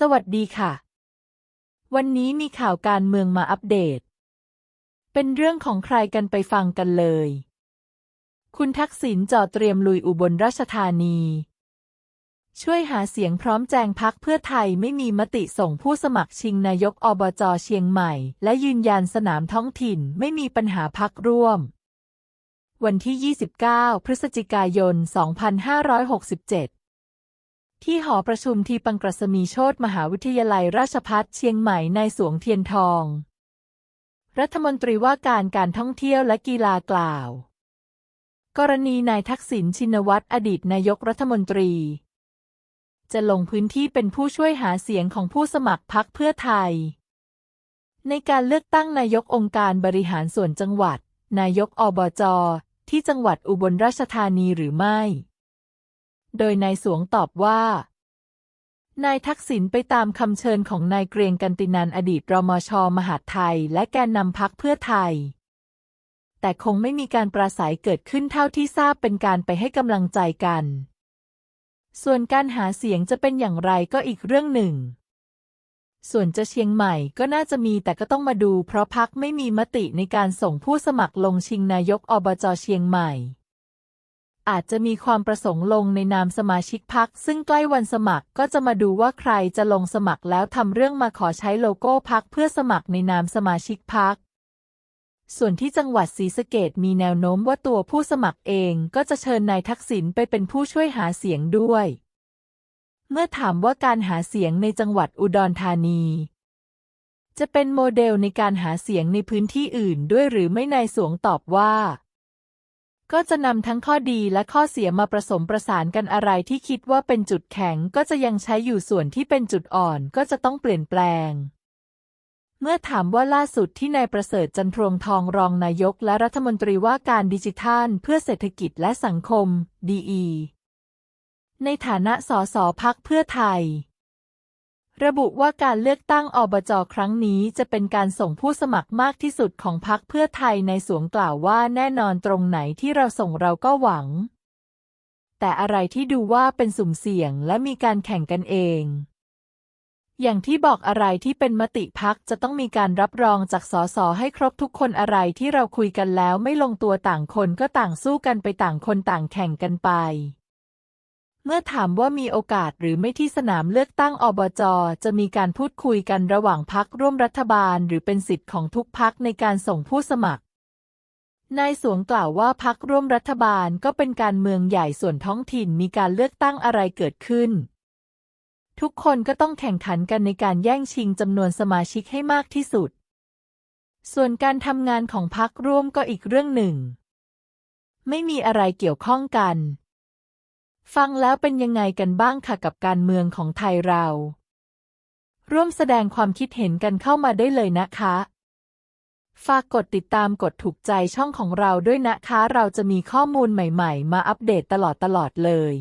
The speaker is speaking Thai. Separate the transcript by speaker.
Speaker 1: สวัสดีค่ะ วันนี้มีข่าวการเมืองมาอัปเดต เป็นเรื่องของใครกันไปฟังกันเลย คุณทักษิณจ่อเตรียมลุยอุบลราชธานี ช่วยหาเสียงพร้อมแจงพักเพื่อไทยไม่มีมติส่งผู้สมัครชิงนายกอบจเชียงใหม่ และยืนยันสนามท้องถิ่นไม่มีปัญหาพักร่วม วันที่ 29 พฤศจิกายน 2567 ที่หอประชุมที่ปังกรสมีโชตมหาวิทยาลัยราชภัฏเชียงใหม่ในสวงเทียนทอง รัฐมนตรีว่าการการท่องเที่ยวและกีฬากล่าว กรณีนายทักษิณชินวัตรอดีตนายกรัฐมนตรี จะลงพื้นที่เป็นผู้ช่วยหาเสียงของผู้สมัครพักเพื่อไทย ในการเลือกตั้งนายกองค์การบริหารส่วนจังหวัด นายกอบจที่จังหวัดอุบลราชธานีหรือไม่ โดยนายสวงตอบว่านายทักษิณไปตามคำเชิญของนายเกรียงกันตินันอดีตรมช มหาไทย และแกนนำพักเพื่อไทย แต่คงไม่มีการปราศัยเกิดขึ้นเท่าที่ทราบเป็นการไปให้กำลังใจกัน ส่วนการหาเสียงจะเป็นอย่างไรก็อีกเรื่องหนึ่ง ส่วนจะเชียงใหม่ก็น่าจะมีแต่ก็ต้องมาดู เพราะพักไม่มีมติในการส่งผู้สมัครลงชิงนายกอบจเชียงใหม่ อาจจะมีความประสงค์ลงในนามสมาชิกพักซึ่งใกล้วันสมัครก็จะมาดูว่าใครจะลงสมัครแล้วทำเรื่องมาขอใช้โลโก้พักเพื่อสมัครในนามสมาชิกพักส่วนที่จังหวัดศรีสะเกดมีแนวโน้มว่าตัวผู้สมัครเองก็จะเชิญนายทักษิณไปเป็นผู้ช่วยหาเสียงด้วย เมื่อถามว่าการหาเสียงในจังหวัดอุดรธานี จะเป็นโมเดลในการหาเสียงในพื้นที่อื่นด้วยหรือไม่นายสวงตอบว่า ก็จะนำทั้งข้อดีและข้อเสียมาผสมประสานกันอะไรที่คิดว่าเป็นจุดแข็งก็จะยังใช้อยู่ส่วนที่เป็นจุดอ่อนก็จะต้องเปลี่ยนแปลง เมื่อถามว่าล่าสุดที่นายประเสริฐจันทรวงทองรองนายกและรัฐมนตรีว่าการดิจิทัล เพื่อเศรษฐกิจและสังคมดีในฐานะสสพักเพื่อไทย ระบุว่าการเลือกตั้งอบจครั้งนี้จะเป็นการส่งผู้สมัครมากที่สุดของพักเพื่อไทยในสวงกล่าวว่าแน่นอนตรงไหนที่เราส่งเราก็หวัง แต่อะไรที่ดูว่าเป็นสุ่มเสี่ยงและมีการแข่งกันเอง อย่างที่บอกอะไรที่เป็นมติพักจะต้องมีการรับรองจากสสให้ครบทุกคนอะไรที่เราคุยกันแล้วไม่ลงตัวต่างคนก็ต่างสู้กันไปต่างคนต่างแข่งกันไป เมื่อถามว่ามีโอกาสหรือไม่ที่สนามเลือกตั้งอบจ จะมีการพูดคุยกันระหว่างพักร่วมรัฐบาล หรือเป็นสิทธิ์ของทุกพักในการส่งผู้สมัคร นายสวงกล่าวว่าพักร่วมรัฐบาลก็เป็นการเมืองใหญ่ส่วนท้องถิ่นมีการเลือกตั้งอะไรเกิดขึ้น ทุกคนก็ต้องแข่งขันกันในการแย่งชิงจำนวนสมาชิกให้มากที่สุด ส่วนการทำงานของพักร่วมก็อีกเรื่องหนึ่ง ไม่มีอะไรเกี่ยวข้องกัน ฟังแล้วเป็นยังไงกันบ้างค่ะกับการเมืองของไทยเรา ร่วมแสดงความคิดเห็นกันเข้ามาได้เลยนะคะ ฝากกดติดตามกดถูกใจช่องของเราด้วยนะคะ เราจะมีข้อมูลใหม่ ๆ มาอัปเดตตลอดตลอดเลย